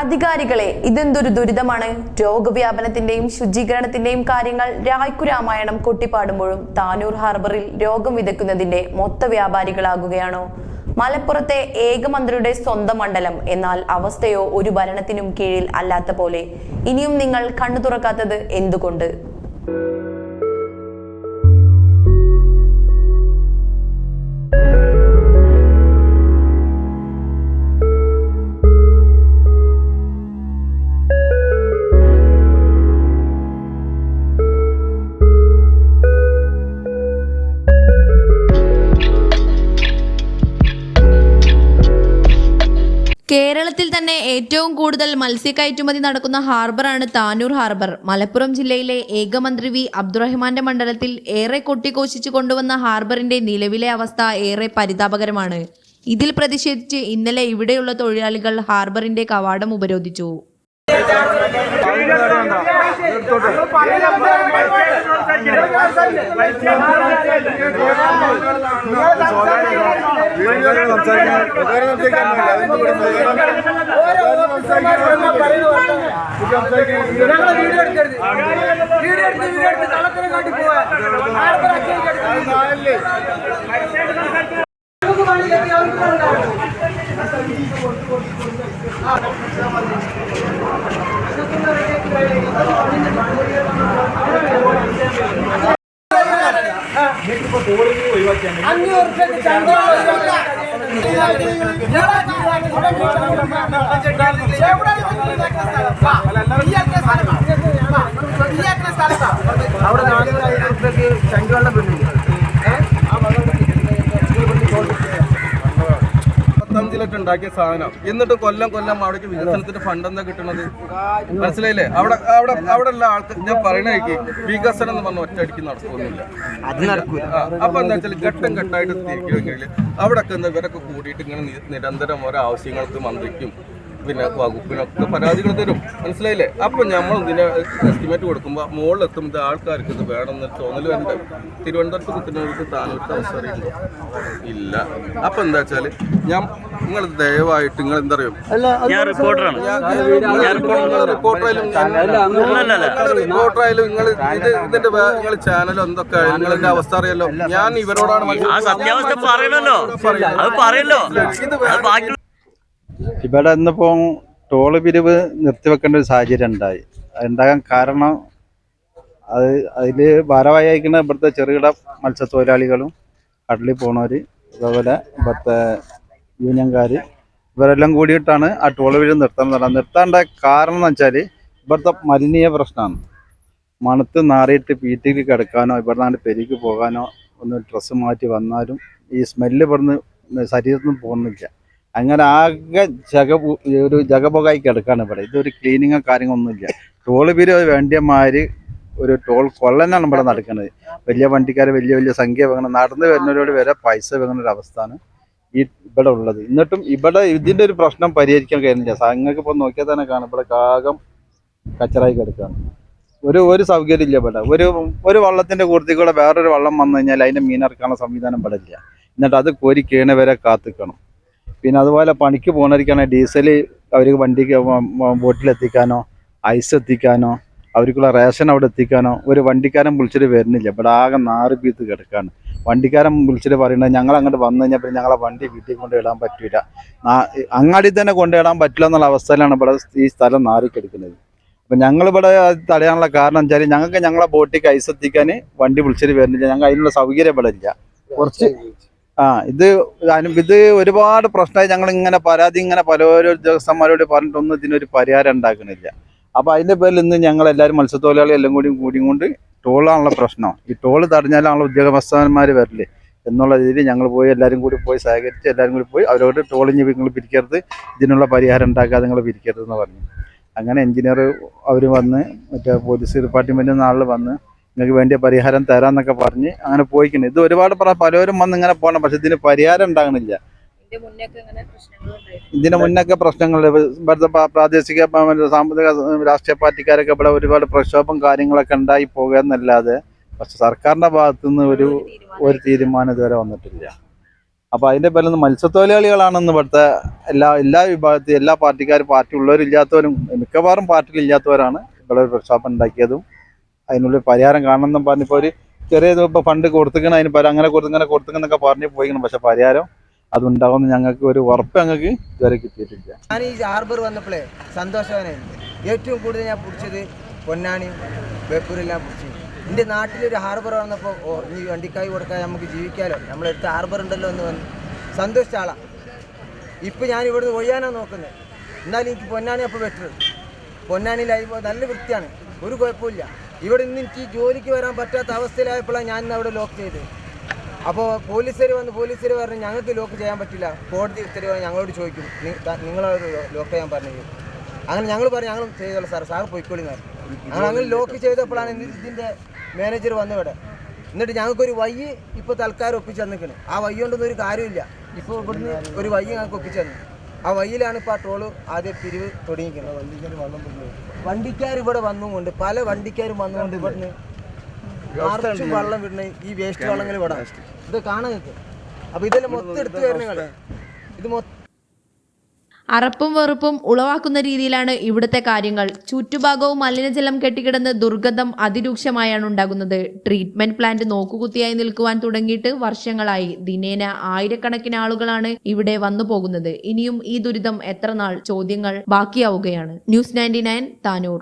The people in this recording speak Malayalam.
അധികാരികളെ ഇതെന്തൊരു ദുരിതമാണ്? രോഗവ്യാപനത്തിന്റെയും ശുചീകരണത്തിന്റെയും കാര്യങ്ങൾ രായ്ക്കു രാമായണം കൊട്ടിപ്പാടുമ്പോഴും താനൂർ ഹാർബറിൽ രോഗം വിതയ്ക്കുന്നതിന്റെ മൊത്ത വ്യാപാരികളാകുകയാണോ? മലപ്പുറത്തെ ഏകമന്ത്രിയുടെ സ്വന്തം മണ്ഡലം എന്നാൽ അവസ്ഥയോ ഒരു ഭരണത്തിനും കീഴിൽ അല്ലാത്ത പോലെ. ഇനിയും നിങ്ങൾ കണ്ണു തുറക്കാത്തത് എന്തുകൊണ്ട്? കേരളത്തിൽ തന്നെ ഏറ്റവും കൂടുതൽ മത്സ്യക്കയറ്റുമതി നടക്കുന്ന ഹാർബറാണ് താനൂർ ഹാർബർ. മലപ്പുറം ജില്ലയിലെ ഏകമന്ത്രി വി അബ്ദുറഹ്മാന്റെ മണ്ഡലത്തിൽ ഏറെ കൊട്ടിഘോഷിച്ചു കൊണ്ടുവന്ന ഹാർബറിന്റെ നിലവിലെ അവസ്ഥ ഏറെ പരിതാപകരമാണ്. ഇതിൽ പ്രതിഷേധിച്ച് ഇന്നലെ ഇവിടെയുള്ള തൊഴിലാളികൾ ഹാർബറിന്റെ കവാടം ഉപരോധിച്ചു. ഞങ്ങളെ വീഡിയോ എടുക്കരുത്. വീഡിയോ എടുത്ത് വീഡിയോ എടുത്ത് കള്ളത്തിനെ കാട്ടി പോവാ. ആർക്കും അച്ചടിക്കരുത്. നമുക്ക് అన్ని వరకు చంద్రబాబు ഉണ്ടാക്കിയ സാധനം. എന്നിട്ട് കൊല്ലം കൊല്ലം അവിടേക്ക് വികസനത്തിന്റെ ഫണ്ട് എന്താ കിട്ടുന്നത് മനസ്സിലായില്ലേ? അവിടെ അവിടെ അവിടെ ഉള്ള ആൾക്ക് ഞാൻ പറയണേക്ക് വികസനം എന്ന് പറഞ്ഞ ഒറ്റയടിക്ക് നടക്കുന്നില്ല. അപ്പൊ എന്താ വെച്ചാൽ ഘട്ടം ഘട്ടമായിട്ട് തിരിക്കുമെങ്കിൽ അവിടെ ഒക്കെ എന്താ ഇവരൊക്കെ കൂടിയിട്ട് ഇങ്ങനെ നിരന്തരം ഓരോ ആവശ്യങ്ങൾക്ക് മന്ത്രിക്കും പിന്നെ വകുപ്പിനൊക്കെ പരാതികൾ തരും. മനസ്സിലായില്ലേ? അപ്പൊ നമ്മൾ ഇതിനെ എസ്റ്റിമേറ്റ് കൊടുക്കുമ്പോൾ മുകളിലെത്തും ഇത് ആൾക്കാർക്ക് ഇത് വേണമെന്ന് തോന്നൽ വേണ്ട തിരുവനന്തപുരത്ത് കുത്തിനവർക്ക് താനൂർക്ക് അവസരം ഇല്ല. അപ്പൊ എന്താ വെച്ചാൽ ഞാൻ നിങ്ങൾ ദയവായിട്ട് നിങ്ങൾ എന്താ അറിയും ഞാൻ റിപ്പോർട്ടറാണ് റിപ്പോർട്ടറായാലും നിങ്ങൾ ഇത് ഇതിന്റെ നിങ്ങൾ ചാനൽ എന്തൊക്കെ നിങ്ങളുടെ അവസ്ഥ അറിയല്ലോ ഞാൻ ഇവരോടാണ്. സത്യാവസ്ഥ പറയണല്ലോ. അത് പറയല്ലോ. ഇവിടെ ഇന്നിപ്പോ ടോൾ പിരിവ് നിർത്തിവെക്കേണ്ട ഒരു സാഹചര്യം ഉണ്ടായി. ഉണ്ടാകാൻ കാരണം അത് അതിൽ ഭാരവായി അയക്കുന്ന ഇവിടുത്തെ ചെറുകിട മത്സ്യത്തൊഴിലാളികളും കടലിൽ പോണവർ അതേപോലെ ഇവിടുത്തെ യൂണിയൻകാർ ഇവരെല്ലാം കൂടിയിട്ടാണ് ആ ടോൾ പിരിവ് നിർത്താൻ പറഞ്ഞത് നിർത്താണ്ട കാരണം എന്ന് വെച്ചാൽ ഇവിടുത്തെ മലിനീയ പ്രശ്നമാണ് മണത്ത് നാറിയിട്ട് പീറ്റിക്ക് കിടക്കാനോ ഇവിടുന്നാണ്ട് പെരിക്ക് പോകാനോ ഒന്ന് ഡ്രസ്സ് മാറ്റി വന്നാലും ഈ സ്മെല്ല് ഇവിടുന്ന് ശരീരത്തിൽ നിന്ന് പോകുന്നില്ല. അങ്ങനെ ആകെ ജഗ ഒരു ജഗബോഗായി കിടക്കാണ് ഇവിടെ. ഇതൊരു ക്ലീനിങ്ങോ കാര്യങ്ങളൊന്നുമില്ല ടോൾ പിരി വേണ്ടിയമാര് ഒരു ടോൾ കൊള്ളനാണ് ഇവിടെ നടക്കുന്നത് വലിയ വണ്ടിക്കാർ വലിയ വലിയ സംഖ്യ വെക്കണം നടന്ന് വരുന്നവരോട് വരെ പൈസ വെക്കുന്ന ഒരു അവസ്ഥയാണ്. ഈ ഇവിടെ ഉള്ളത്. എന്നിട്ടും ഇവിടെ ഇതിന്റെ ഒരു പ്രശ്നം പരിഹരിക്കാൻ കഴിയുന്നില്ല. നിങ്ങൾക്ക് ഇപ്പോൾ നോക്കിയാൽ തന്നെ കാണും. ഇവിടെ കാകം കച്ചറായി കിടക്കുകയാണ് ഒരു ഒരു സൗകര്യം ഇല്ല ഇവിടെ. ഒരു ഒരു വള്ളത്തിന്റെ കൂട്ടത്തിൽ കൂടെ വേറൊരു വള്ളം വന്നു കഴിഞ്ഞാൽ അതിന്റെ മീനിറക്കാനുള്ള സംവിധാനം ഇവിടെ ഇല്ല. എന്നിട്ട് അത് കോരി കീണവരെ കാത്തിക്കണം. പിന്നെ അതുപോലെ പണിക്ക് പോകുന്നവർക്കാണെങ്കിൽ ഡീസൽ അവർക്ക് വണ്ടിക്ക് ബോട്ടിലെത്തിക്കാനോ ഐസ് എത്തിക്കാനോ അവർക്കുള്ള റേഷൻ അവിടെ എത്തിക്കാനോ ഒരു വണ്ടിക്കാരൻ വിളിച്ചിട്ട് വരുന്നില്ല. ഇവിടെ ആകെ നാറ് പീത്ത് കിടക്കാണ്. വണ്ടിക്കാരൻ വിളിച്ചിട്ട് പറയുന്നത് ഞങ്ങൾ അങ്ങോട്ട് വന്നു കഴിഞ്ഞാൽ പിന്നെ ഞങ്ങളെ വണ്ടി വീട്ടിൽ കൊണ്ടിടാൻ പറ്റില്ല അങ്ങാടി തന്നെ കൊണ്ടിടാൻ പറ്റില്ല എന്നുള്ള അവസ്ഥയിലാണ് ഇവിടെ ഈ സ്ഥലം നാറിക്കെടുക്കുന്നത്. അപ്പം ഞങ്ങളിവിടെ തടയാനുള്ള കാരണം വെച്ചാൽ ഞങ്ങൾക്ക് ഞങ്ങളെ ബോട്ടിക്ക് ഐസ് എത്തിക്കാൻ വണ്ടി വിളിച്ചിട്ട് വരുന്നില്ല. ഞങ്ങൾ അതിനുള്ള സൗകര്യം ഇവിടെ ഇല്ല. കുറച്ച് ആ ഇത് ഇത് ഒരുപാട് പ്രശ്നമായി ഞങ്ങൾ ഇങ്ങനെ പരാതി ഇങ്ങനെ പല ഓരോ ഉദ്യോഗസ്ഥന്മാരോട് പറഞ്ഞിട്ടൊന്നും ഇതിനൊരു പരിഹാരം ഉണ്ടാക്കുന്നില്ല അപ്പൊ അതിന്റെ പേരിൽ ഇന്ന് ഞങ്ങൾ എല്ലാവരും മത്സ്യത്തൊഴിലാളി എല്ലാം കൂടി കൂടിയും കൊണ്ട് ടോളാണുള്ള പ്രശ്നം. ഈ ടോൾ തടഞ്ഞാലാണല്ലോ ഉദ്യോഗസ്ഥന്മാർ വരില്ലേ എന്നുള്ള രീതിയിൽ ഞങ്ങൾ പോയി എല്ലാവരും കൂടി പോയി സഹകരിച്ച് എല്ലാവരും കൂടി പോയി അവരോട് ടോളിഞ്ഞ് നിങ്ങൾ പിരിക്കരുത്. ഇതിനുള്ള പരിഹാരം ഉണ്ടാക്കാതെ നിങ്ങൾ പിരിക്കരുത് എന്ന് പറഞ്ഞു. അങ്ങനെ എഞ്ചിനീയർ അവർ വന്ന് മറ്റേ പോലീസ് ഡിപ്പാർട്ട്മെന്റിൽ നിന്ന് ആളിൽ വന്ന് നിങ്ങൾക്ക് വേണ്ടിയ പരിഹാരം തരാമെന്നൊക്കെ പറഞ്ഞ് അങ്ങനെ പോയിക്കുന്നു ഇത് ഒരുപാട് പല പലരും വന്ന് ഇങ്ങനെ പോകണം പക്ഷെ ഇതിന് പരിഹാരം ഉണ്ടാകണില്ല. ഇതിന് മുന്നൊക്കെ പ്രശ്നങ്ങൾ ഇവിടുത്തെ പ്രാദേശിക സാമ്പത്തിക രാഷ്ട്രീയ പാർട്ടിക്കാരൊക്കെ ഇവിടെ ഒരുപാട് പ്രക്ഷോഭം കാര്യങ്ങളൊക്കെ ഉണ്ടായി പോകുക പക്ഷെ സർക്കാരിന്റെ ഭാഗത്തു നിന്ന് ഒരു ഒരു തീരുമാനം ഇതുവരെ വന്നിട്ടില്ല. അപ്പൊ അതിന്റെ പേരിൽ നിന്ന് മത്സ്യത്തൊഴിലാളികളാണെന്ന് ഇവിടുത്തെ എല്ലാ എല്ലാ വിഭാഗത്തിൽ എല്ലാ പാർട്ടിക്കാരും പാർട്ടി ഉള്ളവരും ഇല്ലാത്തവരും മിക്കവാറും പാർട്ടിയിൽ ഇല്ലാത്തവരാണ് ഇവിടെ ഒരു പ്രക്ഷോഭം ഉണ്ടാക്കിയതും അതിനുള്ളിൽ പരിഹാരം കാണണമെന്നും പറഞ്ഞിപ്പോൾ ഒരു ചെറിയ ഇപ്പോൾ ഫണ്ട് കൊടുത്തിക്കണം അതിന് അങ്ങനെ കൊടുത്തിങ്ങനെ ഇങ്ങനെ കൊടുത്തിങ്ങന്നൊക്കെ പറഞ്ഞ് പോയിക്കണം. പക്ഷെ പരിഹാരം അതുണ്ടാവുമെന്ന് ഞങ്ങൾക്ക് ഒരു ഉറപ്പ് ഞങ്ങൾക്ക് ഇതുവരെ കിട്ടിയിട്ടില്ല. ഞാൻ ഈ ഹാർബർ വന്നപ്പോഴേ സന്തോഷവാനായിരുന്നു ഏറ്റവും കൂടുതൽ ഞാൻ പിടിച്ചത് പൊന്നാണി ബേപ്പൂരെല്ലാം പിടിച്ചു. എന്റെ നാട്ടിലൊരു ഹാർബർ വന്നപ്പോൾ ഓ ഈ വണ്ടിക്കായി കൊടുക്കാൻ നമുക്ക് ജീവിക്കാലോ? നമ്മളെടുത്ത് ഹാർബർ ഉണ്ടല്ലോ എന്ന് വന്നു സന്തോഷിച്ച ആളാണ് ഇപ്പം ഞാൻ ഇവിടുന്ന് ഒഴിയാനാണ് നോക്കുന്നത് എന്നാലും എനിക്ക് പൊന്നാണി അപ്പോൾ ബെറ്റർ പൊന്നാനിയിലായി നല്ല വൃത്തിയാണ്. ഒരു കുഴപ്പമില്ല ഇവിടെ നിന്ന് എനിക്ക് ജോലിക്ക് വരാൻ പറ്റാത്ത അവസ്ഥയിലായപ്പോഴാണ് ഞാൻ ഇന്ന് അവിടെ ലോക്ക് ചെയ്തത്. അപ്പോൾ പോലീസുകാർ വന്ന് പോലീസുകാർ പറഞ്ഞു ഞങ്ങൾക്ക് ലോക്ക് ചെയ്യാൻ പറ്റില്ല. കോടതി ഉത്തരവ് ഞങ്ങളോട് ചോദിക്കും. നിങ്ങളോട് ലോക്ക് ചെയ്യാൻ പറഞ്ഞു അങ്ങനെ ഞങ്ങൾ പറഞ്ഞു ഞങ്ങളും ചെയ്തോളൂ സാർ സാർ പോയിക്കോളി സാർ ഞങ്ങൾ അങ്ങനെ ലോക്ക് ചെയ്തപ്പോഴാണ് ഇതിന്റെ മാനേജർ വന്നു ഇവിടെ. എന്നിട്ട് ഞങ്ങൾക്കൊരു വയ്യ് ഇപ്പോൾ തൽക്കാലം ഒപ്പിച്ച് തന്നിക്കണം ആ വയ്യ കൊണ്ടൊന്നും ഒരു കാര്യമില്ല ഇപ്പോൾ ഇവിടുന്ന് ഒരു വയ്യ ഞങ്ങൾക്ക് ഒപ്പിച്ച് തന്നു. ആ വയ്യിലാണ് ഇപ്പോൾ ആ ട്രോൾ ആദ്യം പിരിവ് തുടങ്ങിയിരിക്കുന്നത്. വണ്ടിക്കാർ ഇവിടെ വന്നുകൊണ്ട് പല വണ്ടിക്കാരും വന്നുകൊണ്ട് ഇവിടുന്ന് നിറച്ചും വെള്ളം വിടണേ ഈ വേസ്റ്റ് വെള്ളങ്ങൾ ഇവിടെ ഇത് കാണാൻ അപ്പൊ ഇതെല്ലാം മൊത്തം എടുത്തു വരുന്നങ്ങൾ ഇത് മൊത്തം അറപ്പും വെറുപ്പും ഉളവാക്കുന്ന രീതിയിലാണ് ഇവിടുത്തെ കാര്യങ്ങൾ. ചുറ്റുഭാഗവും മലിനജലം കെട്ടിക്കിടന്ന് ദുർഗന്ധം അതിരൂക്ഷമായാണ് ഉണ്ടാകുന്നത്. ട്രീറ്റ്മെന്റ് പ്ലാന്റ് നോക്കുകുത്തിയായി നിൽക്കുവാൻ തുടങ്ങിയിട്ട് വർഷങ്ങളായി. ദിനേന ആയിരക്കണക്കിന് ആളുകളാണ് ഇവിടെ വന്നു പോകുന്നത്. ഇനിയും ഈ ദുരിതം എത്ര നാൾ ചോദ്യങ്ങൾ ബാക്കിയാവുകയാണ്. News ninety Tanur.